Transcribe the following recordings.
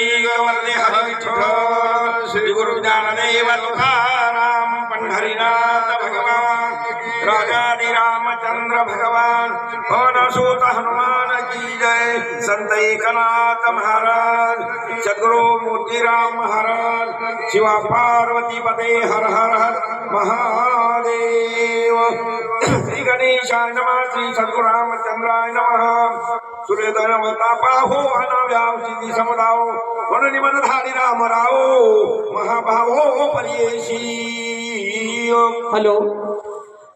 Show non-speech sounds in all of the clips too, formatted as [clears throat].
श्री श्री गुरु ज्ञानदेव तुकाराम पंढरीनाथ भगवान राजादी रामचंद्र भगवान पवनसूत हनुमान की जय संत एकनाथ महाराज सद्गुरु मोतीराम महाराज शिवा पार्वती पते हर हर हर महादेव। [clears throat] श्री गणेशाय नमः, श्री सद्गुरामचंद्राय नमः। सूर्यधनवता पाहो अनाव्यावसिती समुदाव म्हणून मनधारी राम महाभावो पर्येशी हॅलो.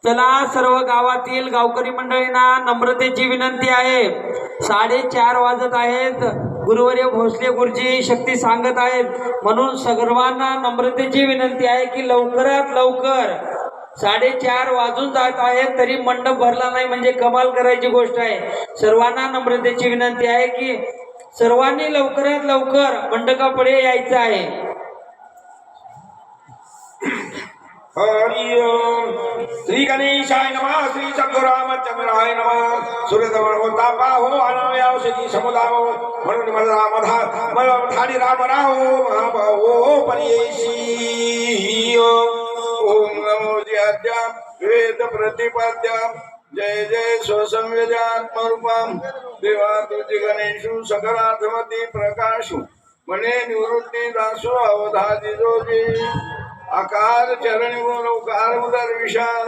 चला सर्व गावातील गावकरी मंडळींना नम्रतेची विनंती आहे. साडेचार वाजत आहेत. गुरुवर्य भोसले गुरुजी शक्ती सांगत आहेत. म्हणून सर्वांना नम्रतेची विनंती आहे की लवकरात लवकर साडेचार वाजून जात आहेत तरी मंडप भरला नाही म्हणजे कमाल करायची गोष्ट आहे. सर्वांना नम्रतेची विनंती आहे की सर्वांनी लवकरात लवकर मंडपापुढे यायचं आहे. हरि ओम. श्री गणेशाय नमः श्री सद्गुरामचंद्राय नमः. सूर्यधनवता पाहो अनाव्यावसिती समुदाव म्हणून मला रामधा मला धारी राम राहो महाभावो पर्येशी. ओम नमो ज्याद्याम वेद प्रतिपाद्याम જય જય સ્વસંવેદાત્મરૂપમ. દેવાતુજ ગણેશુ સકારાત્મતી પ્રકાશુ. મને નિવૃત્તિ દાસો અવધાજીજો જી આકાર ચરણ્યો લોકાર ઉદર વિશાલ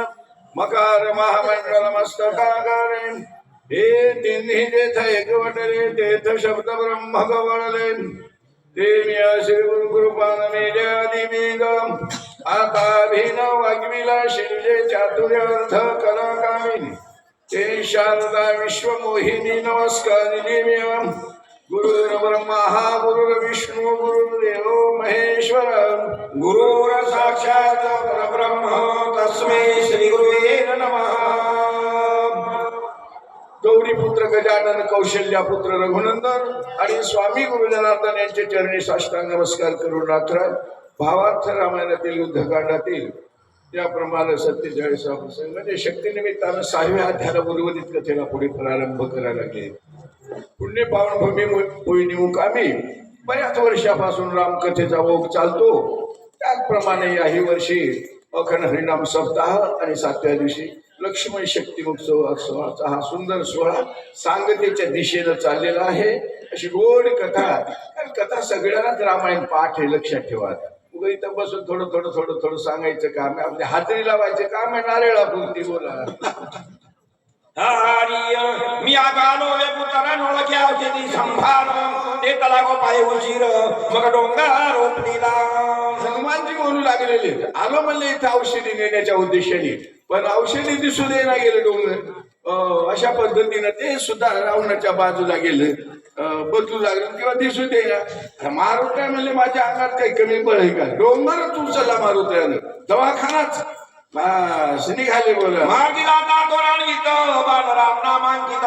મકાર મહામંડળ મસ્તકાકારે હે તિન્હી દેથ એકવટ રે તેથ શબ્દ બ્રહ્મ ગવળલે. દેવ્ય શ્રી ગુરુ કૃપાનમે જયાદિ વેગ આતાભિનવ અગ્નિલા શિવજે ચાતુર્યર્થ ते शारदा विश्वमोहिनी नमस्कारिणी मेव गुरुर ब्रह्मा हा गुरुर्देव महेश्वर गुरुर साक्षात परब्रह्म. तस्मै श्री गुरुवे नमः गौरी पुत्र गजानन कौशल्या पुत्र रघुनंदन आणि स्वामी गुरु जनार्दन यांचे चरणी साष्टांग नमस्कार करून रात्र भावार्थ रामायणातील युद्धकांडातील त्याप्रमाणे सत्तेचाळीस प्रसंग म्हणजे शक्तीनिमित्तानं सहाव्या अध्याला उर्वरित कथेला पुढे प्रारंभ करायला लागले. पुण्य पावनभूमी होईनी मुकामी बऱ्याच वर्षापासून रामकथेचा ओघ चालतो. त्याचप्रमाणे याही वर्षी अखंड हरिनाम सप्ताह आणि सातव्या दिवशी लक्ष्मण शक्ती उत्सव उत्सवाचा हा सुंदर सोहळा सांगतेच्या दिशेनं चाललेला आहे. अशी गोड कथा. कारण कथा सगळ्यांनाच रामायण पाठ हे लक्षात ठेवा उगा इथं बसून थोडं थोडं थोडं थोडं सांगायचं काम आहे. आपल्या हातरी लावायचं काम आहे नारळापुरती बोला. हरि मी आता आलो वे पुत्र नोळख्या औषधी संभार. ते तलागो पाय उशीर मग डोंगर रोपणीला. हनुमानजी बोलू लागलेले. आलो म्हणले इथं औषधी नेण्याच्या उद्देशाने. पण औषधी दिसून येणार गेलं डोंगर. अशा पद्धतीनं ते सुद्धा रावणाच्या बाजूला गेलं. बदलू लागलं किंवा दिसून येईना मारुत्या म्हणले माझ्या अंगात काही कमी बळ आहे का? डोंगरच उचलला मारुत्यानं दवाखानाच निघाले बोला. मागिला तोरणीत बालराम नामांकित.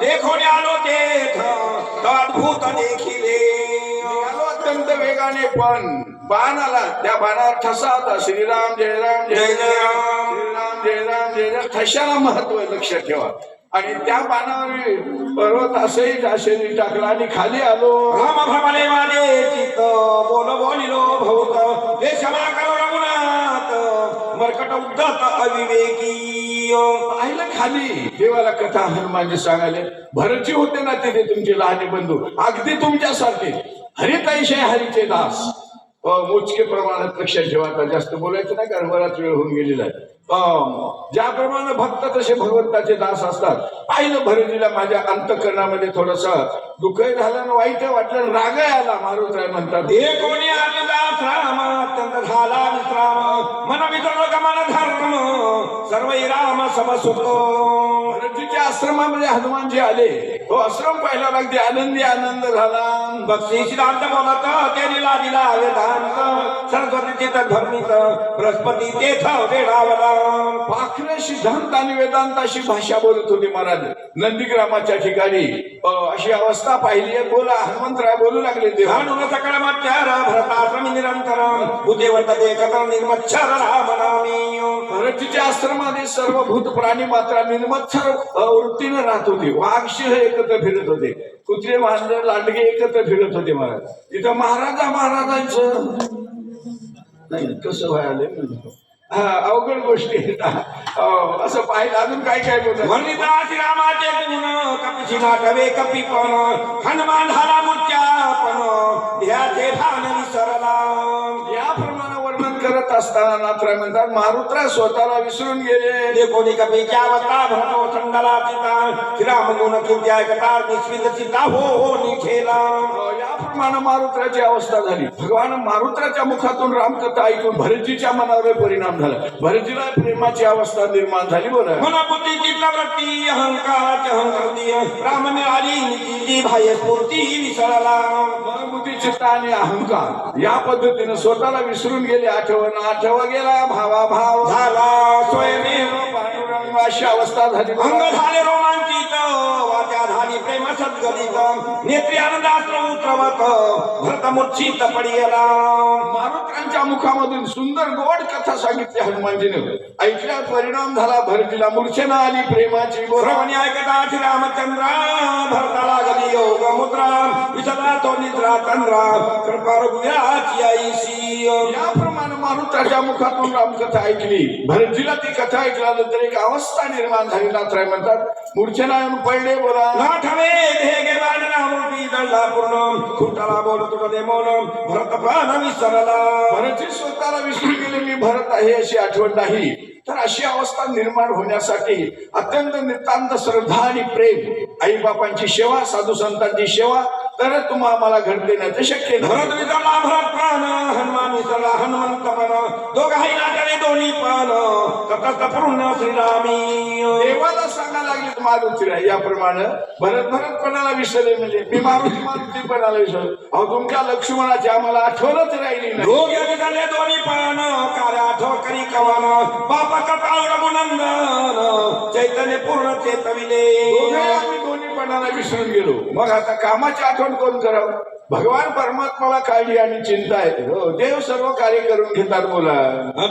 देखोने आलो तेथ. अद्भुत देखिले. अत्यंत वेगाने पण बाण आला त्या बाणावर ठसा होता. श्रीराम जय राम जय जय राम. श्रीराम जय राम जय जय ठशाला महत्त्व लक्षात ठेवा. आणि त्या बाणावर पर्वत असंही आशेने टाकला आणि खाली आलो. राम भ्रमणे माझे चित्त बोल बोलिलो भौत. हे क्षमा करो रघुनाथ. मरकट उद्धत अविवेकी. पाहिलं खाली. देवाला कथा हनुमानजी सांगायले भरची होते ना तिथे तुमचे लहाने बंधू? अगदी तुमच्यासारखे. हरिताईशे हरीचे दास. मोजके प्रमाणात लक्षात ठेवा जास्त बोलायचं नाही कारण बराच वेळ होऊन गेलेला आहे. ज्याप्रमाणे भक्त तसे भगवंताचे दास असतात पाहिलं भरतीला माझ्या अंतकरणामध्ये थोडस दुःख झालं वाईट वाटलं राग आला. मारुतराय म्हणतात हे कोणी आलेला श्राम? अत्यंत झाला विश्राम. मन विचारलं का मन धर्म सर्व राम समसुतो भरतीच्या आश्रमामध्ये हनुमानजी आले. तो आश्रम पाहिला अगदी आनंदी आनंद झाला. भक्ती सिद्धांत बोलत ते दिला दिला वेदांत सरस्वती चित धर्मित बृहस्पती तेथ वेळावला पाखरे सिद्धांत आणि वेदांताशी भाषा बोलत होते महाराज. नंदीग्रामाच्या ठिकाणी. अशी अवस्था पाहिली आहे. बोला हनुमंतराय बोलू लागले देवा धानुन सकळ मच्छर भरताश्रमी निरंतर उदे वर्तते कथम निर्मच्छर राम नामी भरतीच्या आश्रमामध्ये सर्व भूत प्राणी मात्रा निर्मत्सर अ, वृत्तीने राहत होते. वाघ सिंह एकत्र फिरत होते. कुत्रे मांजर लांडगे एकत्र फिरत होते महाराज. इथं महाराजा महाराजांचं नाही कसं व्हायला हा अवघड गोष्टी हो, असं पाहिलं अजून काय काय बोलत वर्णिता श्रीरामाचे गुण कपशी नाटवे कपिपण हनुमान झाला मुच्चापन ध्याचे भान विसरला करत असताना नाथराय म्हणतात मारुत्रा स्वतःला विसरून गेले. जे कोणी कपीच्या अवस्था भरतो थंडला चिता श्रीराम गुण कीर्ती ऐकता निश्चित चिता हो हो निखेला. याप्रमाणे मारुत्राची अवस्था झाली. भगवान मारुत्राच्या मुखातून रामकथा ऐकून भरतजीच्या मनावर परिणाम झाला. भरतजीला प्रेमाची अवस्था निर्माण झाली बोला मन बुद्धी चित्तवृत्ती अहंकाराची अहंकृती राम मिळाली नितीची बाह्य स्फूर्ती विसरला. मनबुद्धी चित्त आणि अहंकार या पद्धतीने स्वतःला विसरून गेले आठवण आठव गेला भावा भाव झाला. स्वयमेव पांडुरंग अशी अवस्था झाली. अंग झाले रोमांचित. वाचा झाली प्रेम सद्गदित नेत्री आनंदास्त्र उतरवत मूर्छित पडियला मारुत्रांच्या मुखामधून सुंदर गोड कथा सांगितली हनुमानजीने. ऐकल्यावर परिणाम झाला भरतीला मूर्छना आली प्रेमाची बोला श्रवणी ऐकता श्री रामचंद्र. भरताला गदी योग मुद्रा. विसरला तो निद्रा तंद्रा. कृपा रघुवीराची आईशी. याप्रमाणे मारुताच्या मुखातून रामकथा ऐकली. भरतजीला ती कथा ऐकल्यानंतर एक अवस्था निर्माण झाली. नाथराय म्हणतात मूर्छना येऊन पडले बोला. नाठवे गे बाणरामरूपी दळला पूर्ण खुटाला बोलत होते मौन भरत प्राण विसरला. भरतजी स्वतःला विसरून गेले मी भरत आहे अशी आठवण नाही. तर अशी अवस्था निर्माण होण्यासाठी अत्यंत नितांत श्रद्धा आणि प्रेम. आई बापांची सेवा साधू संतांची सेवा तरच तुम्हा आम्हाला घडते ना ते शक्य भरत विसरला भरत प्राण हनुमान हनुमंत पण दोघाही नाटले दोन्ही तटस्थ पूर्ण श्रीरामी. देवाला सांगा लागले मारुतीला याप्रमाणे भरत भरतपणाला विसरले म्हणजे? मी मारुती मारुतीपणाला विसरलो? अहो तुमच्या लक्ष्मणाची आम्हाला आठवणच राहिली नाही. विसरले दोन्ही पण कार्य आठव करी कवान. बापा कपाळ रघुनंदन. चैतन्य पूर्ण चेतविले. दोघे विसरून गेलो. मग आता कामाची आठवण कोण करावं भगवान परमात्माला काळजी आणि चिंता आहे. हो देव सर्व कार्य करून घेतात बोला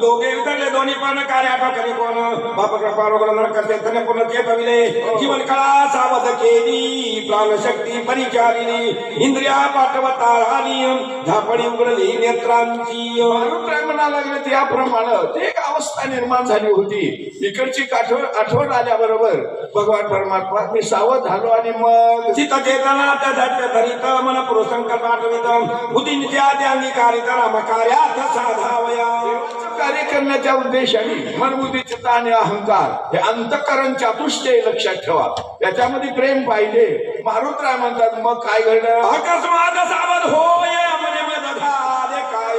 दोघे विसरले दोन्ही पण कार्य आठव करी कोण? बाप कृपा रघुनंदन चैतन्य पूर्ण चेतविले जीवन कळा सावध केली प्राणशक्ती परिचारिणी इंद्रिया पाठवता राणी झापडी उघडली नेत्रांची. मारुत्राय म्हणा लागले त्याप्रमाणे ते एक अवस्था निर्माण झाली होती. इकडची आठवण आठवण आल्याबरोबर भगवान परमात्मा मी सावध झालो आणि मग चित्त चेतना त्या धरित मन पुरुष संकल्प आठवित बुद्धीच्या अंगीकारित राम कार्यार्थ साधावया। कार्य करण्याच्या उद्देशाने मनबुद्धी चित्त आणि अहंकार हे अंतकरण चातुष्टय लक्षात ठेवा. याच्यामध्ये प्रेम पाहिजे. मारुत्राय म्हणतात मग काय घडलं? अकस्मात सावध होय मने काय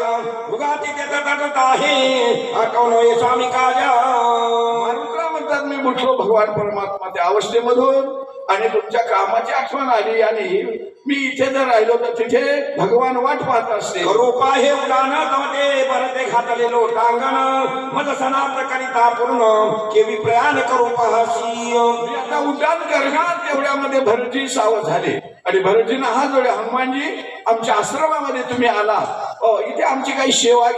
उगाची ते तटत आहे. अकौन होय स्वामी म्हणतात मी उठलो भगवान परमात्मा त्या अवस्थेमधून आणि तुमच्या कामाची आठवण आली आणि मी इथे जर राहिलो तर तिथे भगवान वाट पाहत असते रूपा हे उडान तमते भरते घातले लोटांगण मद सनात करिता पूर्ण. केवी प्रयाण करू पाहसी. आता उड्डाण करणार तेवढ्यामध्ये भरतजी सावध झाले. आणि भरतजीनं हा जोडे हनुमानजी आमच्या आश्रमामध्ये तुम्ही आला. अ, इथे आमची काही सेवा